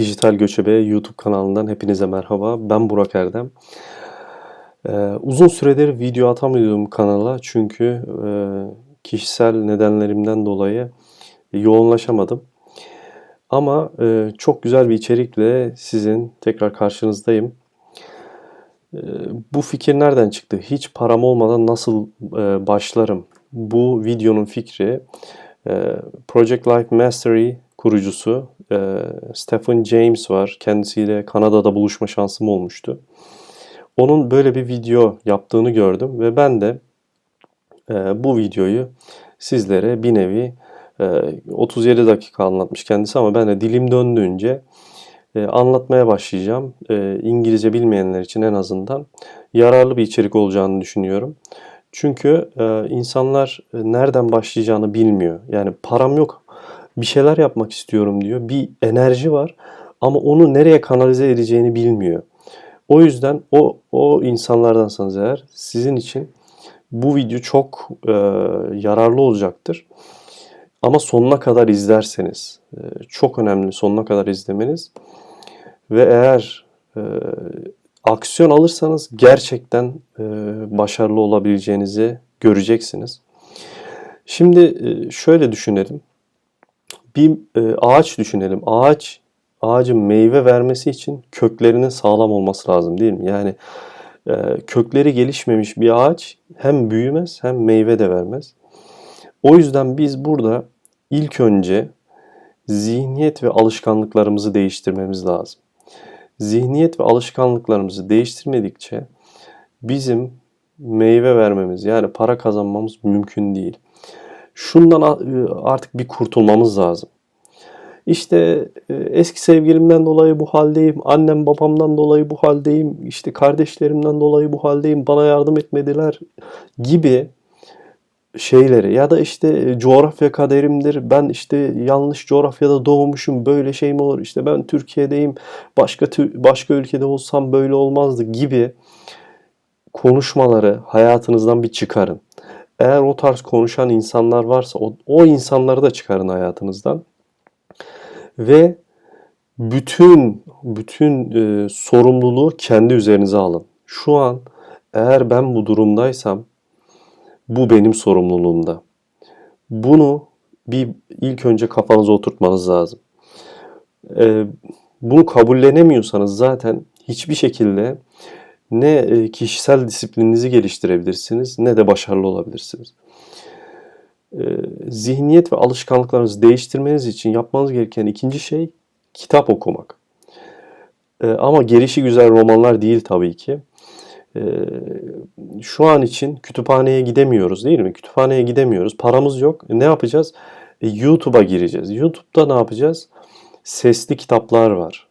Dijital Göçebe YouTube kanalından hepinize merhaba. Ben Burak Erdem. Ee, uzun süredir video atamıyordum kanala çünkü e, kişisel nedenlerimden dolayı yoğunlaşamadım. Ama e, çok güzel bir içerikle sizin tekrar karşınızdayım. E, bu fikir nereden çıktı? Hiç param olmadan nasıl e, başlarım? Bu videonun fikri e, Project Life Mastery kurucusu e, Stephen James var. Kendisiyle Kanada'da buluşma şansım olmuştu. Onun böyle bir video yaptığını gördüm ve ben de e, bu videoyu sizlere bir nevi e, 37 dakika anlatmış kendisi ama ben de dilim döndüğünce e, anlatmaya başlayacağım. E, İngilizce bilmeyenler için en azından yararlı bir içerik olacağını düşünüyorum. Çünkü e, insanlar nereden başlayacağını bilmiyor. Yani param yok, bir şeyler yapmak istiyorum diyor. Bir enerji var ama onu nereye kanalize edeceğini bilmiyor. O yüzden o o insanlardansanız eğer sizin için bu video çok e, yararlı olacaktır. Ama sonuna kadar izlerseniz e, çok önemli sonuna kadar izlemeniz ve eğer e, aksiyon alırsanız gerçekten e, başarılı olabileceğinizi göreceksiniz. Şimdi e, şöyle düşünelim. Bir e, ağaç düşünelim. Ağaç ağacın meyve vermesi için köklerinin sağlam olması lazım değil mi? Yani e, kökleri gelişmemiş bir ağaç hem büyümez hem meyve de vermez. O yüzden biz burada ilk önce zihniyet ve alışkanlıklarımızı değiştirmemiz lazım. Zihniyet ve alışkanlıklarımızı değiştirmedikçe bizim meyve vermemiz yani para kazanmamız mümkün değil. Şundan artık bir kurtulmamız lazım. İşte e, eski sevgilimden dolayı bu haldeyim, annem babamdan dolayı bu haldeyim, işte kardeşlerimden dolayı bu haldeyim, bana yardım etmediler gibi şeyleri ya da işte e, coğrafya kaderimdir. Ben işte yanlış coğrafyada doğmuşum. Böyle şey mi olur? İşte ben Türkiye'deyim. Başka başka ülkede olsam böyle olmazdı gibi konuşmaları hayatınızdan bir çıkarın. Eğer o tarz konuşan insanlar varsa o, o insanları da çıkarın hayatınızdan. Ve bütün bütün e, sorumluluğu kendi üzerinize alın. Şu an eğer ben bu durumdaysam bu benim sorumluluğumda. Bunu bir ilk önce kafanıza oturtmanız lazım. Ee, bunu kabullenemiyorsanız zaten hiçbir şekilde ne e, kişisel disiplininizi geliştirebilirsiniz ne de başarılı olabilirsiniz. Ee, zihniyet ve alışkanlıklarınızı değiştirmeniz için yapmanız gereken ikinci şey kitap okumak. Ee, ama gelişi güzel romanlar değil tabii ki. Şu an için kütüphaneye gidemiyoruz değil mi? Kütüphaneye gidemiyoruz. Paramız yok. E, ne yapacağız? E, YouTube'a gireceğiz. YouTube'da ne yapacağız? Sesli kitaplar var.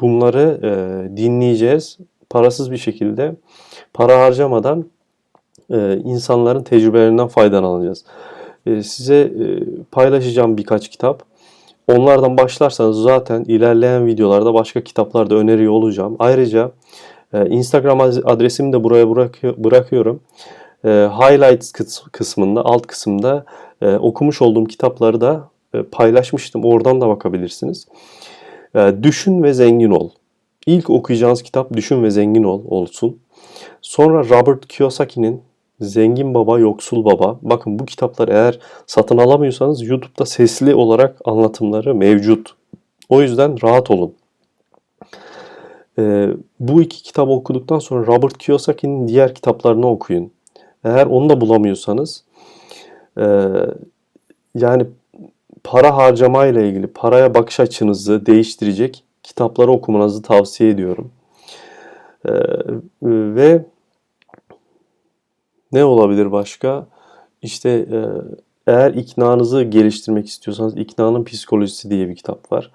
Bunları e, dinleyeceğiz. Parasız bir şekilde, para harcamadan e, insanların tecrübelerinden faydalanacağız. E, size e, paylaşacağım birkaç kitap. Onlardan başlarsanız zaten ilerleyen videolarda başka kitaplar da öneriyor olacağım. Ayrıca ee, Instagram adresimi de buraya bırakıyorum. Ee, highlights kısmında, alt kısımda e, okumuş olduğum kitapları da e, paylaşmıştım. Oradan da bakabilirsiniz. Ee, Düşün ve Zengin Ol. İlk okuyacağınız kitap Düşün ve Zengin Ol olsun. Sonra Robert Kiyosaki'nin Zengin Baba, Yoksul Baba. Bakın bu kitaplar eğer satın alamıyorsanız YouTube'da sesli olarak anlatımları mevcut. O yüzden rahat olun. E, bu iki kitabı okuduktan sonra Robert Kiyosaki'nin diğer kitaplarını okuyun. Eğer onu da bulamıyorsanız e, yani para harcama ile ilgili paraya bakış açınızı değiştirecek kitapları okumanızı tavsiye ediyorum. E, ve ne olabilir başka? İşte e, eğer iknanızı geliştirmek istiyorsanız iknanın psikolojisi diye bir kitap var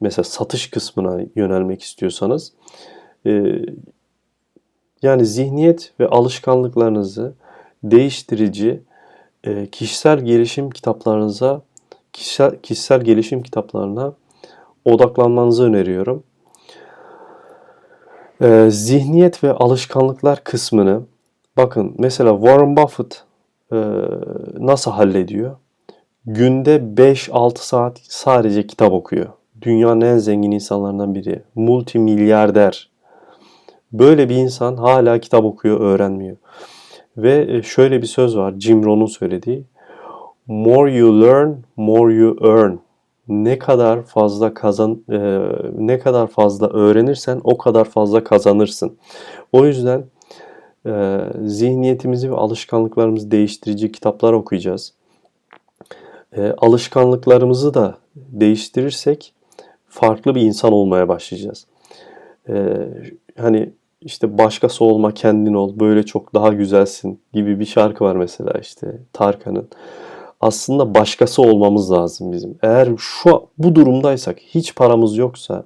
mesela satış kısmına yönelmek istiyorsanız e, yani zihniyet ve alışkanlıklarınızı değiştirici kişisel gelişim kitaplarınıza kişisel, kişisel gelişim kitaplarına odaklanmanızı öneriyorum. E, zihniyet ve alışkanlıklar kısmını bakın mesela Warren Buffett e, nasıl hallediyor? Günde 5-6 saat sadece kitap okuyor. dünyanın en zengin insanlarından biri. Multimilyarder. Böyle bir insan hala kitap okuyor, öğrenmiyor. Ve e, şöyle bir söz var Jim Rohn'un söylediği. More you learn, more you earn. Ne kadar fazla kazan e, ne kadar fazla öğrenirsen o kadar fazla kazanırsın. O yüzden e, zihniyetimizi ve alışkanlıklarımızı değiştirici kitaplar okuyacağız. E, alışkanlıklarımızı da değiştirirsek farklı bir insan olmaya başlayacağız. E, hani işte başkası olma kendin ol böyle çok daha güzelsin gibi bir şarkı var mesela işte Tarkan'ın. Aslında başkası olmamız lazım bizim. Eğer şu bu durumdaysak hiç paramız yoksa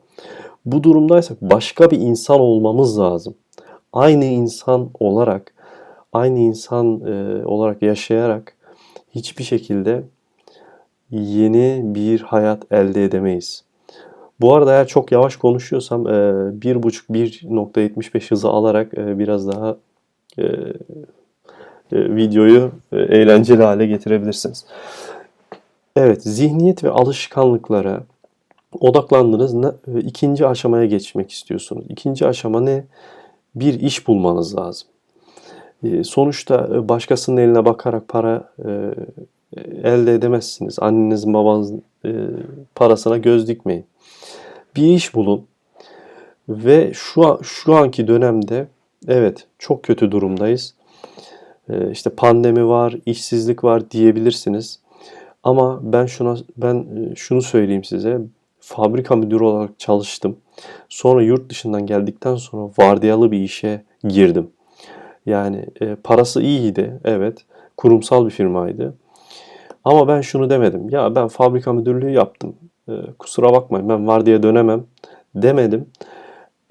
bu durumdaysak başka bir insan olmamız lazım. Aynı insan olarak aynı insan e, olarak yaşayarak hiçbir şekilde yeni bir hayat elde edemeyiz. Bu arada eğer çok yavaş konuşuyorsam 1.5-1.75 hızı alarak e, biraz daha e, e, videoyu eğlenceli hale getirebilirsiniz. Evet, zihniyet ve alışkanlıklara odaklandınız. ikinci aşamaya geçmek istiyorsunuz. İkinci aşama ne? Bir iş bulmanız lazım. Sonuçta başkasının eline bakarak para elde edemezsiniz. Annenizin babanızın parasına göz dikmeyin bir iş bulun ve şu şu anki dönemde evet çok kötü durumdayız. Ee, işte pandemi var, işsizlik var diyebilirsiniz. Ama ben şuna ben e, şunu söyleyeyim size. Fabrika müdürü olarak çalıştım. Sonra yurt dışından geldikten sonra vardiyalı bir işe girdim. Yani e, parası iyiydi, evet. Kurumsal bir firmaydı. Ama ben şunu demedim. Ya ben fabrika müdürlüğü yaptım. E, kusura bakmayın ben var diye dönemem demedim.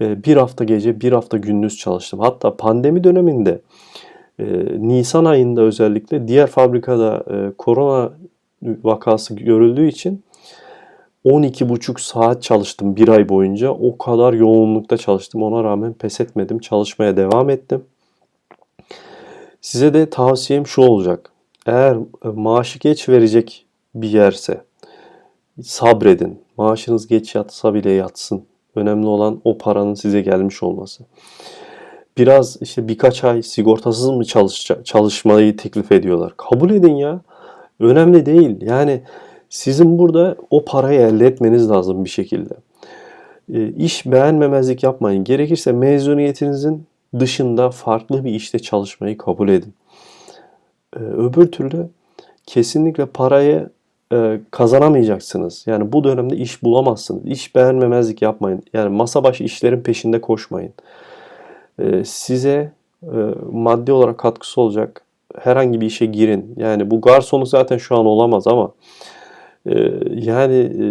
E, bir hafta gece bir hafta gündüz çalıştım. Hatta pandemi döneminde e, Nisan ayında özellikle diğer fabrikada e, korona vakası görüldüğü için 12,5 saat çalıştım bir ay boyunca. O kadar yoğunlukta çalıştım. Ona rağmen pes etmedim. Çalışmaya devam ettim. Size de tavsiyem şu olacak. Eğer e, maaşı geç verecek bir yerse sabredin. Maaşınız geç yatsa bile yatsın. Önemli olan o paranın size gelmiş olması. Biraz işte birkaç ay sigortasız mı çalış çalışmayı teklif ediyorlar. Kabul edin ya. Önemli değil. Yani sizin burada o parayı elde etmeniz lazım bir şekilde. E, iş beğenmemezlik yapmayın. Gerekirse mezuniyetinizin dışında farklı bir işte çalışmayı kabul edin. E, öbür türlü kesinlikle parayı e, kazanamayacaksınız. Yani bu dönemde iş bulamazsınız. İş beğenmemezlik yapmayın. Yani masa başı işlerin peşinde koşmayın. E, size e, maddi olarak katkısı olacak herhangi bir işe girin. Yani bu garsonu zaten şu an olamaz ama e, yani e,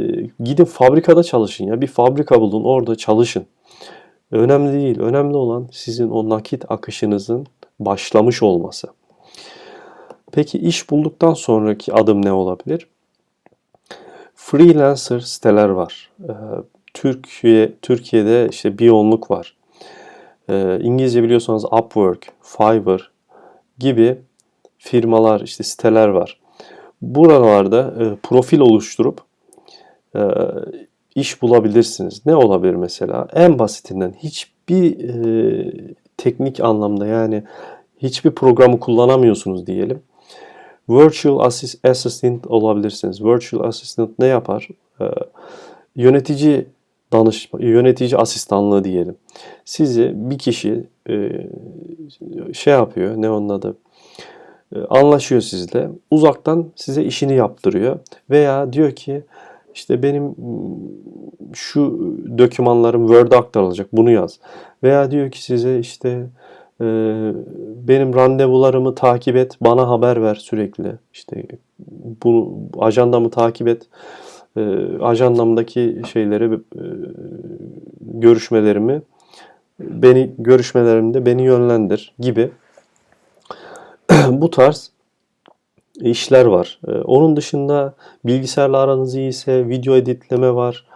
gidin fabrikada çalışın ya. Bir fabrika bulun orada çalışın. Önemli değil. Önemli olan sizin o nakit akışınızın başlamış olması. Peki iş bulduktan sonraki adım ne olabilir? freelancer siteler var. Ee, Türkiye Türkiye'de işte bir yoğunluk var. Ee, İngilizce biliyorsanız Upwork, Fiverr gibi firmalar, işte siteler var. Buralarda e, profil oluşturup e, iş bulabilirsiniz. Ne olabilir mesela? En basitinden hiçbir e, teknik anlamda yani hiçbir programı kullanamıyorsunuz diyelim. Virtual Assistant olabilirsiniz. Virtual Assistant ne yapar? Ee, yönetici danışma, yönetici asistanlığı diyelim. Sizi bir kişi e, şey yapıyor, ne onun adı? E, anlaşıyor sizle. Uzaktan size işini yaptırıyor. Veya diyor ki işte benim şu dokümanlarım Word'a aktarılacak bunu yaz. Veya diyor ki size işte ee, benim randevularımı takip et, bana haber ver sürekli. İşte bu ajandamı takip et. Ee, ajandamdaki şeyleri, e, görüşmelerimi beni görüşmelerimde beni yönlendir gibi. bu tarz işler var. Ee, onun dışında bilgisayarla aranız iyiyse video editleme var.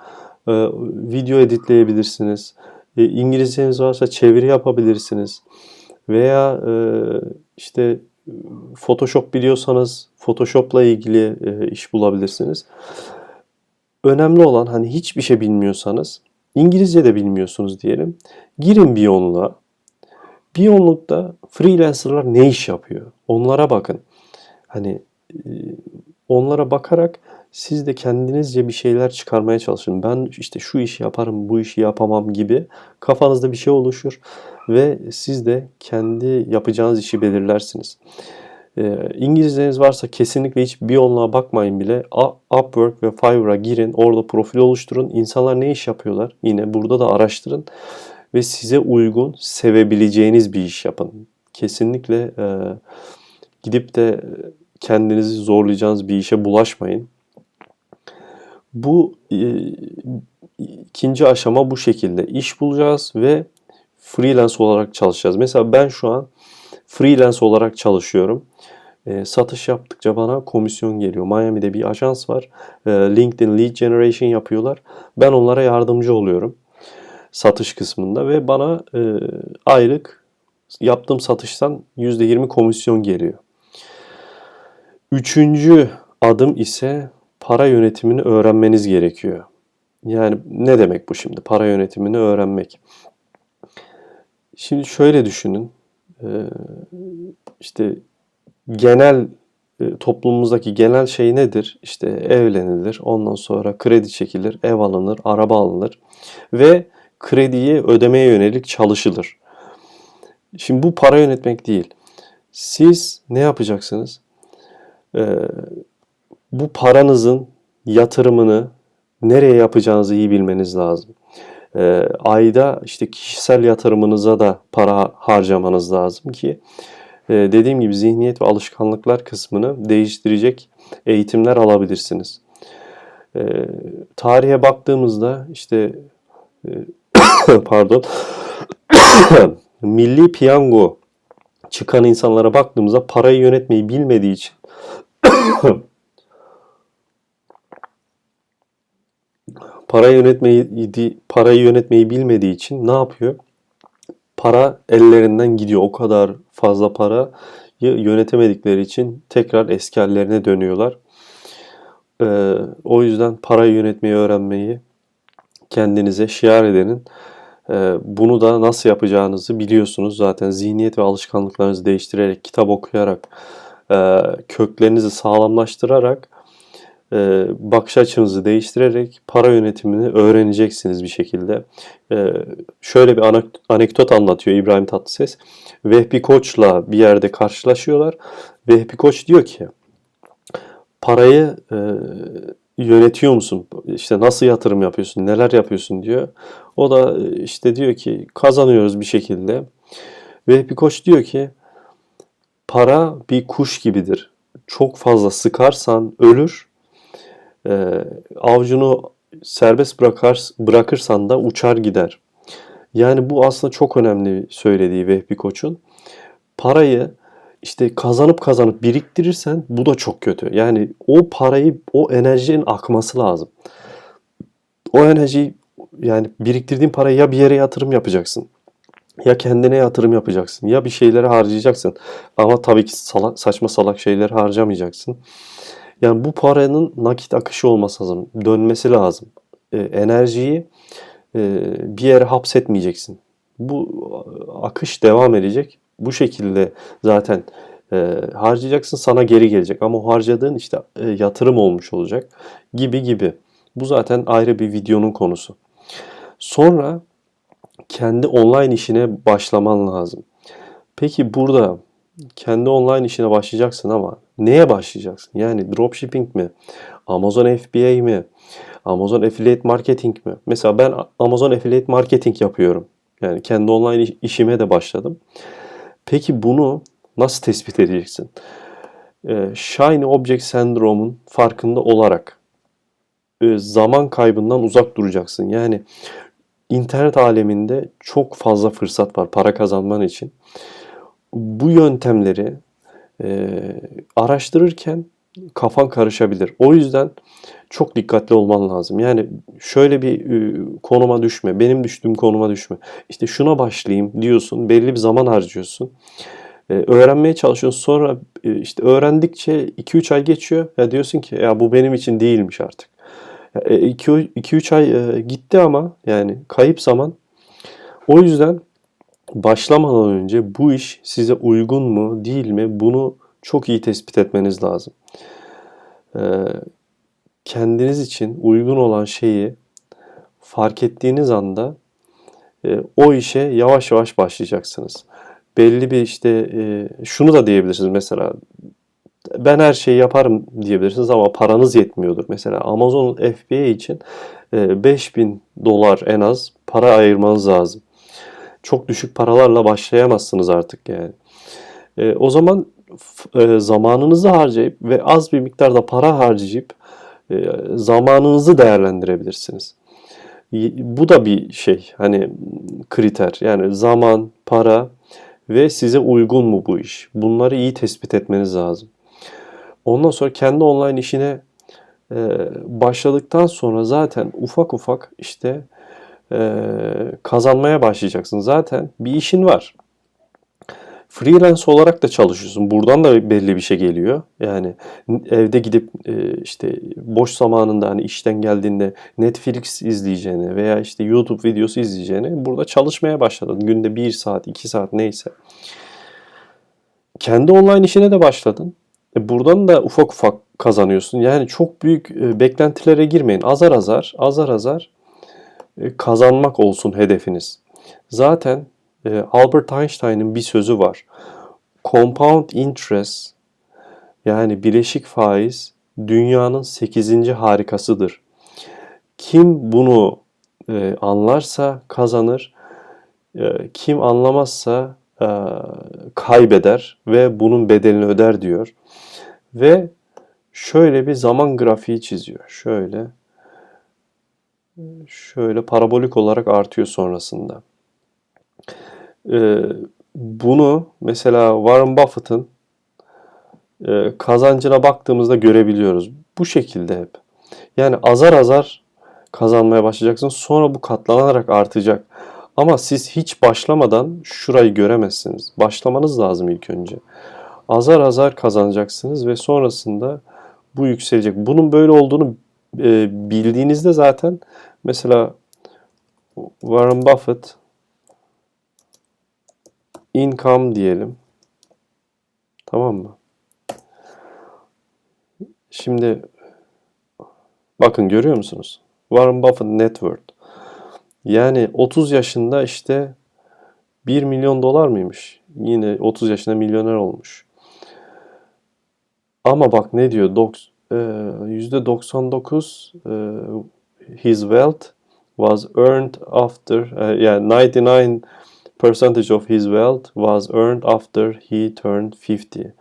Video editleyebilirsiniz. İngilizceniz varsa çeviri yapabilirsiniz. Veya e, işte Photoshop biliyorsanız Photoshop'la ilgili e, iş bulabilirsiniz. Önemli olan hani hiçbir şey bilmiyorsanız, İngilizce de bilmiyorsunuz diyelim. Girin. Bir yollukta freelancerlar ne iş yapıyor? Onlara bakın. Hani e, onlara bakarak siz de kendinizce bir şeyler çıkarmaya çalışın. Ben işte şu işi yaparım, bu işi yapamam gibi kafanızda bir şey oluşur ve siz de kendi yapacağınız işi belirlersiniz. Ee, İngilizceniz varsa kesinlikle hiç bir yoluna bakmayın bile. Upwork ve Fiverr'a girin, orada profil oluşturun. İnsanlar ne iş yapıyorlar? Yine burada da araştırın ve size uygun, sevebileceğiniz bir iş yapın. Kesinlikle e, gidip de kendinizi zorlayacağınız bir işe bulaşmayın. Bu e, ikinci aşama bu şekilde. İş bulacağız ve freelance olarak çalışacağız. Mesela ben şu an freelance olarak çalışıyorum. E, satış yaptıkça bana komisyon geliyor. Miami'de bir ajans var. E, LinkedIn Lead Generation yapıyorlar. Ben onlara yardımcı oluyorum. Satış kısmında ve bana e, aylık yaptığım satıştan %20 komisyon geliyor. Üçüncü adım ise para yönetimini öğrenmeniz gerekiyor. Yani ne demek bu şimdi? Para yönetimini öğrenmek. Şimdi şöyle düşünün. Ee, işte genel e, toplumumuzdaki genel şey nedir? İşte evlenilir, ondan sonra kredi çekilir, ev alınır, araba alınır ve krediyi ödemeye yönelik çalışılır. Şimdi bu para yönetmek değil. Siz ne yapacaksınız? Ee, bu paranızın yatırımını nereye yapacağınızı iyi bilmeniz lazım. Ee, ayda işte kişisel yatırımınıza da para harcamanız lazım ki dediğim gibi zihniyet ve alışkanlıklar kısmını değiştirecek eğitimler alabilirsiniz. Ee, tarihe baktığımızda işte e, pardon milli piyango çıkan insanlara baktığımızda parayı yönetmeyi bilmediği için para yönetmeyi parayı yönetmeyi bilmediği için ne yapıyor? Para ellerinden gidiyor. O kadar fazla parayı yönetemedikleri için tekrar eski hallerine dönüyorlar. Ee, o yüzden parayı yönetmeyi öğrenmeyi kendinize şiar edenin. Ee, bunu da nasıl yapacağınızı biliyorsunuz. Zaten zihniyet ve alışkanlıklarınızı değiştirerek, kitap okuyarak, e, köklerinizi sağlamlaştırarak e, bakış açınızı değiştirerek para yönetimini öğreneceksiniz bir şekilde. E, şöyle bir anekdot anlatıyor İbrahim Tatlıses. Vehbi Koç'la bir yerde karşılaşıyorlar. Vehbi Koç diyor ki parayı e, yönetiyor musun? İşte nasıl yatırım yapıyorsun? Neler yapıyorsun diyor. O da işte diyor ki kazanıyoruz bir şekilde. Vehbi Koç diyor ki para bir kuş gibidir. Çok fazla sıkarsan ölür e, avcunu serbest bırakar, bırakırsan da uçar gider. Yani bu aslında çok önemli söylediği Vehbi Koç'un. Parayı işte kazanıp kazanıp biriktirirsen bu da çok kötü. Yani o parayı, o enerjinin akması lazım. O enerjiyi yani biriktirdiğin parayı ya bir yere yatırım yapacaksın. Ya kendine yatırım yapacaksın. Ya bir şeylere harcayacaksın. Ama tabii ki salak, saçma salak şeyleri harcamayacaksın. Yani bu paranın nakit akışı olması lazım. Dönmesi lazım. E, enerjiyi e, bir yere hapsetmeyeceksin. Bu akış devam edecek. Bu şekilde zaten e, harcayacaksın sana geri gelecek. Ama harcadığın işte e, yatırım olmuş olacak gibi gibi. Bu zaten ayrı bir videonun konusu. Sonra kendi online işine başlaman lazım. Peki burada kendi online işine başlayacaksın ama neye başlayacaksın? Yani dropshipping mi? Amazon FBA mi? Amazon Affiliate Marketing mi? Mesela ben Amazon Affiliate Marketing yapıyorum. Yani kendi online işime de başladım. Peki bunu nasıl tespit edeceksin? Ee, Shiny Object Sendrome'un farkında olarak e, zaman kaybından uzak duracaksın. Yani internet aleminde çok fazla fırsat var para kazanman için bu yöntemleri e, araştırırken kafan karışabilir. O yüzden çok dikkatli olman lazım. Yani şöyle bir e, konuma düşme, benim düştüğüm konuma düşme. İşte şuna başlayayım diyorsun, belli bir zaman harcıyorsun. E, öğrenmeye çalışıyorsun. Sonra e, işte öğrendikçe 2-3 ay geçiyor. Ya diyorsun ki ya bu benim için değilmiş artık. 2-3 ay e, gitti ama yani kayıp zaman. O yüzden başlamadan önce bu iş size uygun mu değil mi bunu çok iyi tespit etmeniz lazım. Ee, kendiniz için uygun olan şeyi fark ettiğiniz anda e, o işe yavaş yavaş başlayacaksınız. Belli bir işte e, şunu da diyebilirsiniz mesela ben her şeyi yaparım diyebilirsiniz ama paranız yetmiyordur. Mesela Amazon FBA için e, 5000 dolar en az para ayırmanız lazım. Çok düşük paralarla başlayamazsınız artık yani. E, o zaman e, zamanınızı harcayıp ve az bir miktarda para harcayıp e, zamanınızı değerlendirebilirsiniz. Bu da bir şey hani kriter yani zaman, para ve size uygun mu bu iş? Bunları iyi tespit etmeniz lazım. Ondan sonra kendi online işine e, başladıktan sonra zaten ufak ufak işte e, kazanmaya başlayacaksın. Zaten bir işin var. Freelance olarak da çalışıyorsun. Buradan da belli bir şey geliyor. Yani evde gidip e, işte boş zamanında hani işten geldiğinde Netflix izleyeceğine veya işte YouTube videosu izleyeceğine burada çalışmaya başladın. Günde 1 saat, 2 saat neyse. Kendi online işine de başladın. E buradan da ufak ufak kazanıyorsun. Yani çok büyük e, beklentilere girmeyin. Azar azar, azar azar kazanmak olsun hedefiniz. Zaten e, Albert Einstein'ın bir sözü var. Compound interest yani bileşik faiz dünyanın 8. harikasıdır. Kim bunu e, anlarsa kazanır, e, kim anlamazsa e, kaybeder ve bunun bedelini öder diyor. Ve şöyle bir zaman grafiği çiziyor. Şöyle şöyle parabolik olarak artıyor sonrasında. Ee, bunu mesela Warren Buffett'ın e, kazancına baktığımızda görebiliyoruz. Bu şekilde hep. Yani azar azar kazanmaya başlayacaksın. Sonra bu katlanarak artacak. Ama siz hiç başlamadan şurayı göremezsiniz. Başlamanız lazım ilk önce. Azar azar kazanacaksınız ve sonrasında bu yükselecek. Bunun böyle olduğunu e, bildiğinizde zaten mesela Warren Buffett income diyelim. Tamam mı? Şimdi bakın görüyor musunuz? Warren Buffett net worth. Yani 30 yaşında işte 1 milyon dolar mıymış? Yine 30 yaşında milyoner olmuş. Ama bak ne diyor? Dok- e, %99 e, his wealth was earned after e, yani 99 percentage of his wealth was earned after he turned 50.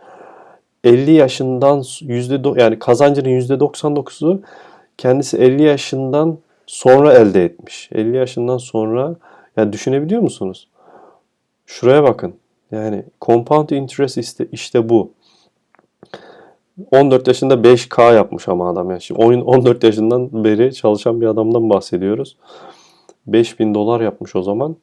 50 yaşından yüzde yani kazancının %99'u kendisi 50 yaşından sonra elde etmiş. 50 yaşından sonra yani düşünebiliyor musunuz? Şuraya bakın. Yani compound interest işte, işte bu. 14 yaşında 5K yapmış ama adam yani. Şimdi oyun 14 yaşından beri çalışan bir adamdan bahsediyoruz. 5000 dolar yapmış o zaman.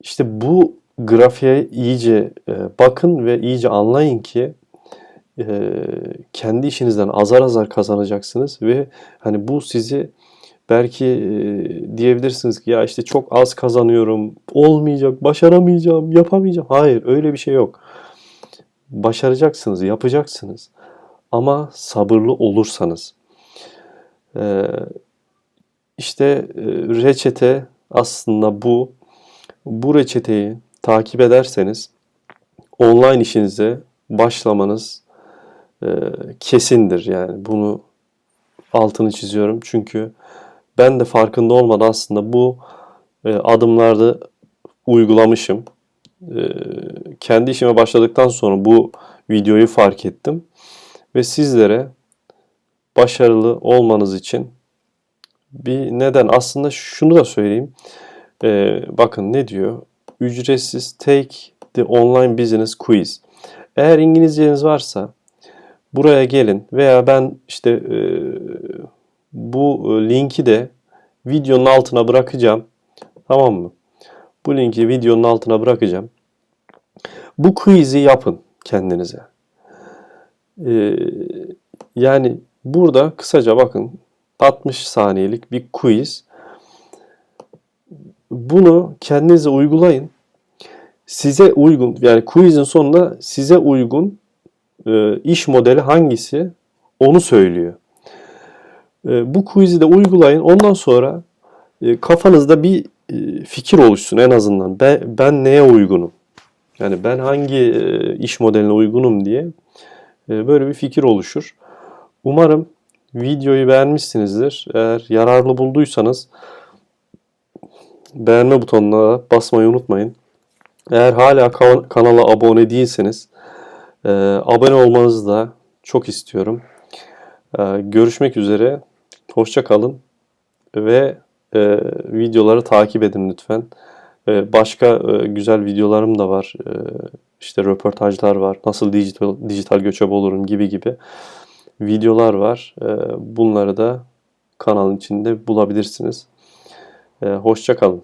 İşte bu grafiğe iyice e, bakın ve iyice anlayın ki e, kendi işinizden azar azar kazanacaksınız ve hani bu sizi belki e, diyebilirsiniz ki ya işte çok az kazanıyorum, olmayacak, başaramayacağım, yapamayacağım. Hayır, öyle bir şey yok. Başaracaksınız, yapacaksınız. Ama sabırlı olursanız. E, işte e, reçete aslında bu. Bu reçeteyi takip ederseniz online işinize başlamanız e, kesindir. Yani bunu altını çiziyorum. Çünkü ben de farkında olmadan aslında bu e, adımlarda uygulamışım. E, kendi işime başladıktan sonra bu videoyu fark ettim. Ve sizlere başarılı olmanız için bir neden aslında şunu da söyleyeyim. E, bakın ne diyor? Ücretsiz Take the Online Business Quiz. Eğer İngilizceniz varsa buraya gelin veya ben işte e, bu linki de videonun altına bırakacağım. Tamam mı? Bu linki videonun altına bırakacağım. Bu quiz'i yapın kendinize. Ee, yani Burada kısaca bakın 60 saniyelik bir quiz. Bunu kendinize uygulayın. Size uygun yani quizin sonunda size uygun e, iş modeli hangisi onu söylüyor. E, bu quiz'i de uygulayın. Ondan sonra e, kafanızda bir e, fikir oluşsun en azından. Ben, ben neye uygunum? Yani ben hangi e, iş modeline uygunum diye e, böyle bir fikir oluşur. Umarım videoyu beğenmişsinizdir. Eğer yararlı bulduysanız beğenme butonuna basmayı unutmayın. Eğer hala ka- kanala abone değilseniz e, abone olmanızı da çok istiyorum. Görüşmek üzere. Hoşça kalın ve videoları takip edin lütfen. E, başka e, güzel videolarım da var. E, işte röportajlar var. Nasıl dijital dijital göçebe olurum gibi gibi videolar var. E, bunları da kanalın içinde bulabilirsiniz. E, hoşça kalın.